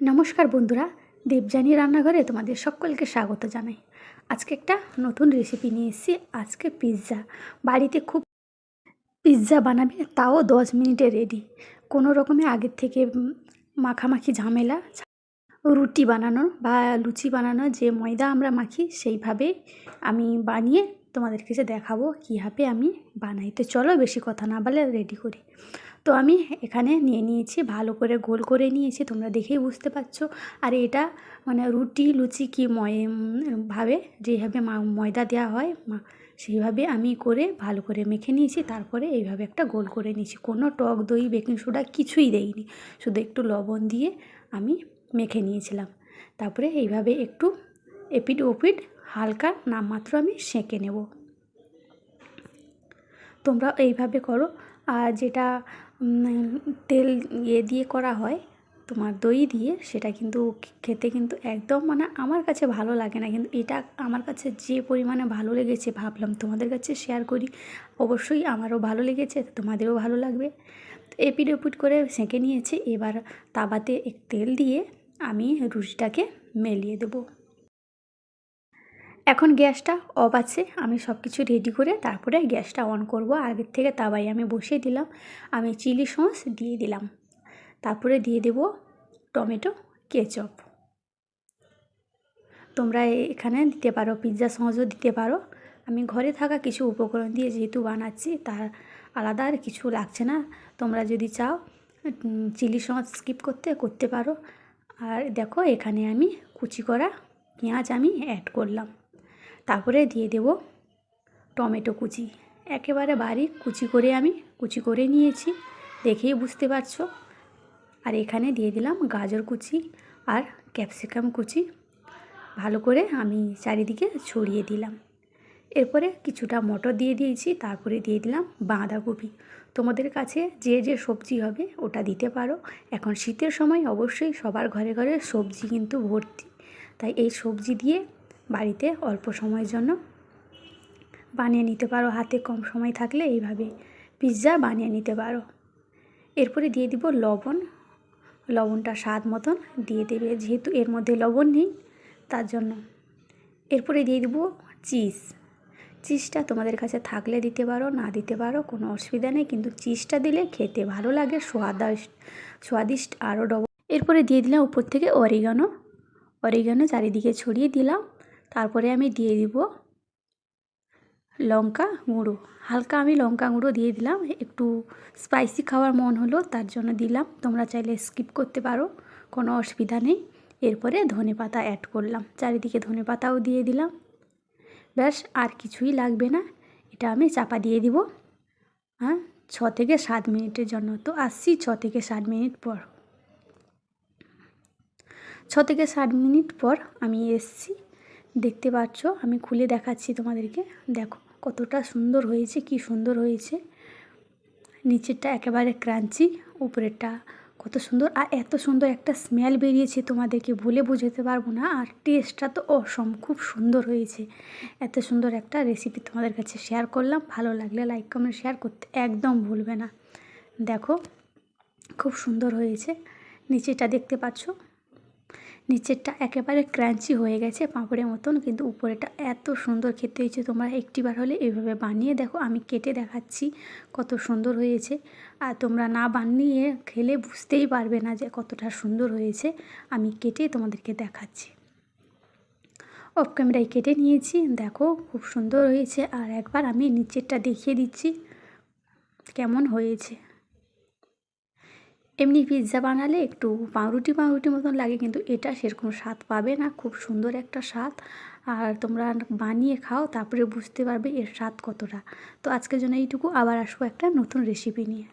নমস্কার বন্ধুরা, দেবযানী রান্নাঘরে তোমাদের সকলকে স্বাগত জানাই। আজকে একটা নতুন রেসিপি নিয়ে এসেছি, আজকে পিৎজা বাড়িতে খুব পিৎজা বানাবে, তাও দশ মিনিটে রেডি কোনো রকমে আগের থেকে মাখামাখি ঝামেলা, রুটি বানানো বা লুচি বানানো, যে ময়দা আমরা মাখি, সেইভাবে আমি বানিয়ে তোমাদের কাছে দেখাবো, কীভাবে আমি বানাই। তো চলো বেশি কথা না বলে রেডি করি। তো আমি এখানে নিয়ে নিয়েছি, ভালো করে গোল করে নিয়েছি, তোমরা দেখেই বুঝতে পারছ। আর এটা মানে রুটি, লুচি কি ময় ভাবে যেভাবে ময়দা দেওয়া হয় সেইভাবে আমি করে ভালো করে মেখে নিয়েছি, তারপরে এইভাবে একটা গোল করে নিয়েছি। কোনো টক দই, বেকিং সোডা কিছুই দেইনি, শুধু একটু লবণ দিয়ে আমি মেখে নিয়েছিলাম। তারপরে এইভাবে একটু এপিড ওপিড হালকা নামমাত্র আমি সেঁকে নেব। তোমরা এইভাবে করো। আর যেটা তেল ইয়ে দিয়ে করা হয়, তোমার দই দিয়ে, সেটা কিন্তু খেতে কিন্তু একদম মানে আমার কাছে ভালো লাগে না। কিন্তু এটা আমার কাছে যে পরিমাণে ভালো লেগেছে ভাবলাম তোমাদের কাছে শেয়ার করি। অবশ্যই আমারও ভালো লেগেছে, তোমাদেরও ভালো লাগবে। এপিট ওপিট করে সেঁকে নিয়েছি, এবার তাবাতে তেল দিয়ে আমি রুটিটাকে মেলিয়ে দেবো। এখন গ্যাসটা অফ আছে, আমি সব কিছু রেডি করে তারপরে গ্যাসটা অন করব। আগের থেকে তাবাই আমি বসিয়ে দিলাম। আমি চিলি সস দিয়ে দিলাম। তারপরে দিয়ে দেব টমেটো, কেচপ। তোমরা এখানে দিতে পারো পিৎজা সসও দিতে পারো। আমি ঘরে থাকা কিছু উপকরণ দিয়ে যেহেতু বানাচ্ছি, তার আলাদা আর কিছু লাগছে না। তোমরা যদি চাও চিলি সস স্কিপ করতে করতে পারো। আর দেখো, এখানে আমি কুচি করা পেঁয়াজ আমি অ্যাড করলাম। তারপরে দিয়ে দেব টমেটো কুচি। একেবারে বারিক কুচি করে আমি কুচি করে নিয়েছি, দেখেই বুঝতে পারছ। আর এখানে দিয়ে দিলাম গাজর কুচি আর ক্যাপসিকাম কুচি। ভালো করে আমি চারিদিকে ছড়িয়ে দিলাম। এরপরে কিছুটা মটর দিয়ে দিয়েছি, তারপরে দিয়ে দিলাম বাঁধাকপি। তোমাদের কাছে যে যে সবজি হবে ওটা দিতে পারো। এখন শীতের সময় অবশ্যই সবার ঘরে ঘরে সবজি কিন্তু ভর্তি। তাই এই সবজি দিয়ে বাড়িতে অল্প সময়ের জন্য। বানিয়ে নিতে পারো, হাতে কম সময় থাকলে এইভাবে পিৎজা বানিয়ে নিতে পারো। এরপরে দিয়ে দিব লবণ। লবণটা স্বাদ মতন দিয়ে দেবে, যেহেতু এর মধ্যে লবণ নেই, তার জন্য। এরপরে দিয়ে দিব চিজ। চিজটা তোমাদের কাছে থাকলে দিতে পারো, না দিতে পারো, কোনো অসুবিধা নেই, কিন্তু চিজটা দিলে খেতে ভালো লাগে, স্বাদিষ্ট স্বাদিষ্ট আরও ডবল। এরপরে দিয়ে দিলাম উপর থেকে অরিগানো। অরিগানো চারিদিকে ছড়িয়ে দিলাম। তারপরে আমি দিয়ে দিব লঙ্কা গুঁড়ো। হালকা আমি লঙ্কা গুঁড়ো দিয়ে দিলাম। একটু স্পাইসি খাওয়ার মন হলো, তার জন্য দিলাম। তোমরা চাইলে স্কিপ করতে পারো, কোনো অসুবিধা নেই। এরপরে ধনে পাতা অ্যাড করলাম। চারিদিকে ধনে পাতাও দিয়ে দিলাম। ব্যাস, আর কিছুই লাগবে না। এটা আমি চাপা দিয়ে দিব। হ্যাঁ ছ থেকে সাত মিনিটের জন্য। তো আসছি ছ থেকে সাত মিনিট পর। ছ থেকে সাত মিনিট পর আমি এসছি। দেখতে পাচ্ছ? আমি খুলে দেখাচ্ছি তোমাদেরকে। দেখো, কতটা সুন্দর হয়েছে, কি সুন্দর হয়েছে। নিচেরটা একেবারে ক্রাঞ্চি, উপরেরটা কত সুন্দর। আর এত সুন্দর একটা স্মেল বেরিয়েছে তোমাদেরকে বলে বোঝাতে পারব না। আর টেস্টটা তো অসম, খুব সুন্দর হয়েছে। এত সুন্দর একটা রেসিপি তোমাদের কাছে শেয়ার করলাম। ভালো লাগলে লাইক কমেন্ট শেয়ার করতে একদম ভুলবে না। দেখো, খুব সুন্দর হয়েছে। নিচেটা দেখতে পাচ্ছ? নিচেরটা একেবারে ক্রাঞ্চি হয়ে গেছে পাঁপড়ের মতন, কিন্তু উপরেটা এত সুন্দর খেতে হয়েছে। তোমরা একটিবার হলে এইভাবে বানিয়ে দেখো, আমি কেটে দেখাচ্ছি কত সুন্দর হয়েছে। আর তোমরা না বানিয়ে খেলে বুঝতেই পারবে না যে কতটা সুন্দর হয়েছে। আমি কেটে তোমাদেরকে দেখাচ্ছি। অফ ক্যামেরায় কেটে নিয়েছি। দেখো, খুব সুন্দর হয়েছে। আর একবার আমি নিচেরটা দেখিয়ে দিচ্ছি, কেমন হয়েছে। এমনি পিৎজা বানালে একটু পাউরুটি পাউরুটি মতন লাগে, কিন্তু এটা সেরকম স্বাদ পাবে না। খুব সুন্দর একটা স্বাদ। আর তোমরা বানিয়ে খাও, তারপরে বুঝতে পারবে এর স্বাদ কতটা। তো আজকের জন্য এইটুকু। আবার আসব একটা নতুন রেসিপি নিয়ে।